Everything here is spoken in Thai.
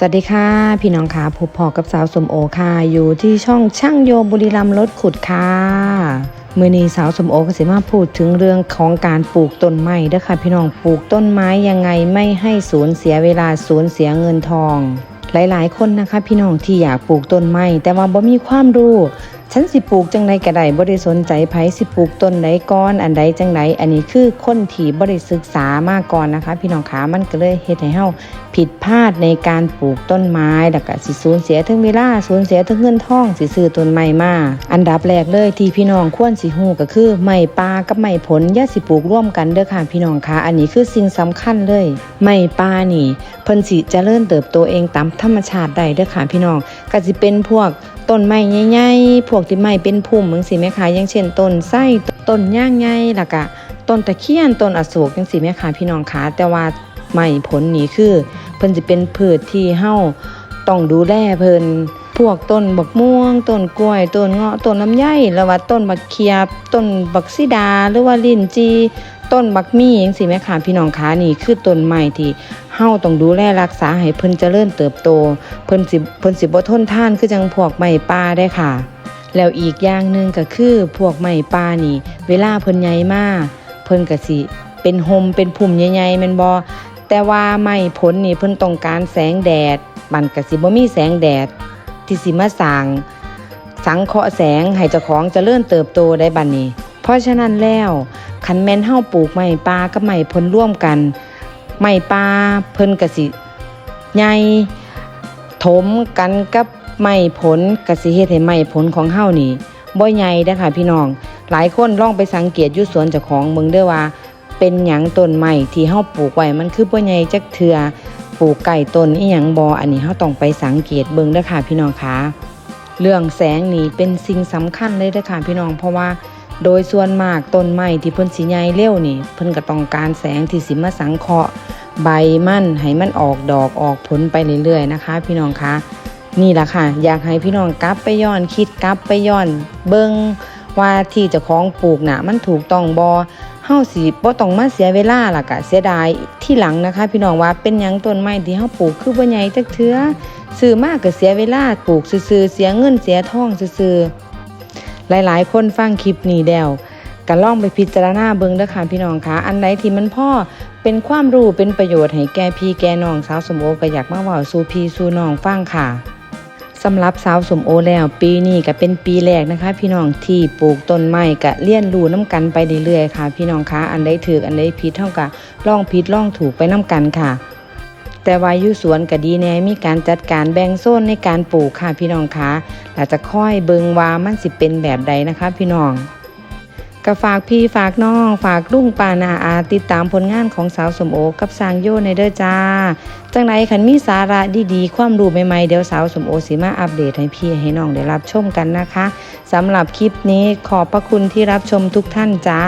สวัสดีค่ะ พี่น้องค่ะพบพอกับสาวสมโอค่ะ อยู่ที่ช่องช่างโยบุรีรัมรถขุดค่ะมือนี้สาวสมโอก็สิมาพูดถึงเรื่องของการปลูกต้นไม้ด้ค่ะ พี่น้องปลูกต้นไม้ยังไงไม่ให้สูญเสียเวลาสูญเสียเงินทอง หลายๆ คนนะคะ พี่น้องที่อยากปลูกต้นไม้แต่ว่าบ่มีความรู้ ฉันสิปลูกจังใดก็ได้บ่ได้สนใจไผสิปลูกต้นใดก่อนอันใดจังใดอันนี้คือคนที่บ่ได้ศึกษามาก่อนนะคะ พี่น้องขามันก็เลยเฮ็ดให้เฮาผิดพลาดในการปลูกต้นไม้แล้วก็สิสูญเสียทั้งเวลาสูญเสียทั้งเงินทองสิซื้อต้นไม้มาอันดับแรกเลยที่พี่น้องควรสิฮู้ก็คือไม้ป่ากับไม้ผลอย่าสิปลูกร่วมกันเด้อค่ะพี่น้องคะอันนี้คือสิ่งสำคัญเลยไม้ป่านี่เพิ่นสิเจริญเติบโตเองตามธรรมชาติได้เด้อค่ะพี่น้องก็สิเป็นพวก ต้นไม้ใหญ่ๆพวกที่ไม้เป็นพุ่มมึงสิแม่คะอย่างเช่นต้นไส้ต้นย่างใหญ่ล้วก็ต้นตะเคียนต้นอโศกจังสิแม่คะพี่น้องคะแต่ว่าไม้ผลนี่คือ เพิ่นสิเป็นพืชที่เฮาต้องดูแลเพิ่นพวกต้นบักม่วงต้นกล้วยต้นเงาะต้นลำไยแล้วว่าต้นบักเขียบต้นบักซิดาหรือว่าลิ้นจี ต้นบักมี่จังสิแม่คะพี่น้องคะนี่คือต้นไม้ที่เฮาต้องดูแลรักษาให้เพิ่นเจริญเติบโต เพิ่นสิเพิ่นสิบ่ทนท่านคือจังพวกไม้ป่าได้ค่ะ แล้วอีกอย่างหนึ่งก็คือพวกไม้ป่านี่ เวลาเพิ่นใหญ่มากเพิ่นก็สิเป็นหมเป็นพุ่มใหญ่ๆแม่นบ่แต่ว่าไม้ผลนี่เพิ่นต้องการแสงแดดมันก็สิบ่มีแสงแดด ที่สิมาสร้างสังเคราะห์แสงให้เจ้าของจเจริญเติบโตได้บัดนี้ ราะฉะนั้นแล้วคันแม่นเฮาปลูกไม้ป่ากับไม้ผลร่วมกันไม้ป่าเพิ่นก็สิใหญ่ถมกันกับไม้ผลก็สิเฮ็ดให้ไม้ผลของเฮานี่บ่ใหญ่เด้อค่ะพี่น้อง หลายคนลองไปสังเกตอยู่สวนเจ้าของเบิ่งเด้อว่า เป็นหยังต้นไม้ที่เฮาปลูกไว้มันคือบ่ใหญ่จักเทื่อปลูกใกล้ต้นอีหยังบ่อันนี้เฮาต้องไปสังเกตเบิ่งเด้อค่ะพี่น้องคะเรื่องแสงนี่เป็นสิ่งสำคัญเลยเด้อค่ะพี่น้องเพราะว่า โดยส่วนมากต้นไม้ที่เพิ่นสิใหญ่เร็วนี่ เพิ่นก็ต้องการแสงที่สิมาสังเคราะห์ใบมันให้มันออกดอกออกผลไปเรื่อยๆนะคะ พี่น้องคะนี่แหละค่ะ อยากให้พี่น้องกลับไปย้อนคิดกลับไปย้อน เบิ่งว่าที่เจ้าของปลูกน่ะมันถูกต้องบ่เฮาสิบ่ต้องมาเสียเวลาล่ะก็เสียดายที่หลังนะคะ พี่น้องว่าเป็นหยังต้นไม้ที่เฮาปลูกคือบ่ใหญ่จักเทือซื้อมากก็เสียเวลาปลูกซื่อๆเสียเงินเสียทองซื่อๆ หลายๆ คนฟังคลิปนี้แล้วก็ลองไปพิจารณาเบิ่งเด้อค่ะพี่น้องคะอันใดที่มันพ่อเป็นความรู้เป็นประโยชน์ให้แก่พี่แก่น้องสาวสมโอก็อยากมาว้าสู่พี่สู่น้องฟังค่ะสำหรับสาวสมโอแล้ว ปีนี้ก็เป็นปีแรกนะคะ พี่น้องที่ปลูกต้นไม้ก็เรียนรูน้กันไปเรื่อยๆค่ะ พี่น้องคะอันใดถูกอันใดผิดเท่ากับล่องผิดลองถูกไปน้กันค่ะ แต่ว่าอยู่สวนก็ดีแน่มีการจัดการแบ่งโซนในการปลูกค่ะพี่น้องคะเราจะค่อยเบิงว่ามันสิเป็นแบบใดนะคะ พี่น้องก็ฝากพี่ฝากน้อง ฝากลุงปานาอาติดตามผลงานของสาวสมโอกับสางโยในเด้อจ้า จังไหนคันมีสาระดีๆ ความรู้ใหม่ๆ เดี๋ยวสาวสมโอสิมาอัปเดตให้พี่ให้น้องได้รับชมกันนะคะสำหรับคลิปนี้ขอบพระคุณที่รับชมทุกท่านจ้า